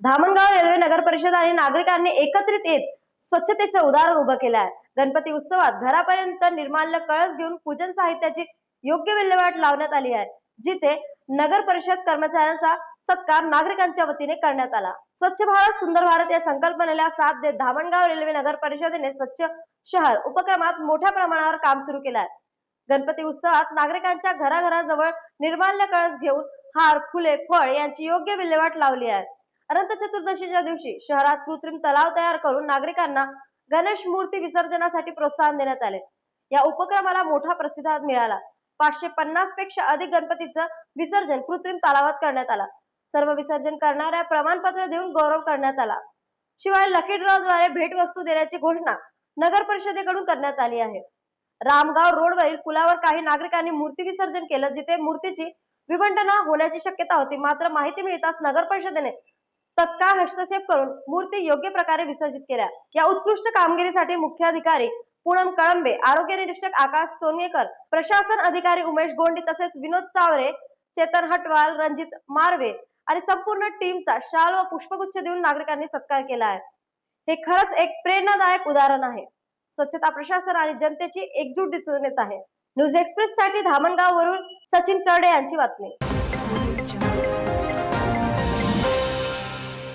Dhamangaon railway नगर परिषद आणि नागरिकांनी एकत्रित येत स्वच्छतेचं उदाहरण उभं केलं आहे गणपती उत्सवात घरापर्यंत निर्माल्य कळस घेऊन पूजन साहित्याची योग्य विल्हेवाट लावण्यात आली आहे जिथे नगर परिषद कर्मचाऱ्यांचा सत्कार नागरिकांच्या वतीने करण्यात आला. स्वच्छ भारत सुंदर भारत या संकल्पनेला साथ देत धामणगाव रेल्वे नगर परिषदेने स्वच्छ शहर उपक्रमात मोठ्या प्रमाणावर काम सुरू केलं आहे गणपती उत्सवात नागरिकांच्या घराघराजवळ निर्माल्य कळस घेऊन हार फुले फळ यांची योग्य विल्हेवाट लावली आहे. अनंत चतुर्दशीच्या दिवशी शहरात कृत्रिम तलाव तयार करून नागरिकांना गणेश मूर्ती विसर्जनासाठी प्रोत्साहन देण्यात आले. या उपक्रमाला मोठा प्रतिसाद मिळाला. पाचशे पन्नासपेक्षा अधिक गणपतीचं विसर्जन कृत्रिम तलावात करण्यात आला. सर्व विसर्जन करणाऱ्या प्रमाणपत्र देऊन गौरव करण्यात आला. शिवाय लकी ड्रॉद्वारे भेटवस्तू देण्याची घोषणा नगर परिषदेकडून करण्यात आली आहे. रामगाव रोडवरील पुलावर काही नागरिकांनी मूर्ती विसर्जन केलं जिथे मूर्तीची विभंडना होण्याची शक्यता होती. मात्र माहिती मिळताच नगर परिषदेने तत्काळ हस्तक्षेप करून मूर्ती योग्य प्रकारे विसर्जित केल्या. या उत्कृष्ट कामगिरीसाठी मुख्याधिकारी पूनम कळंबे आरोग्य निरीक्षक आकाश सोनगेकर प्रशासन अधिकारी उमेश गोंडी तसेच विनोद चावरे चेतन हटवाल रणजित मारवे आणि संपूर्ण टीमचा शाल व पुष्पगुच्छ देऊन नागरिकांनी सत्कार केला आहे. हे खरंच एक प्रेरणादायक उदाहरण आहे. स्वच्छता प्रशासन आणि जनतेची एकजूट दिसून येत आहे. न्यूज एक्सप्रेस साठी धामणगाव वरून सचिन करडे यांची बातमी.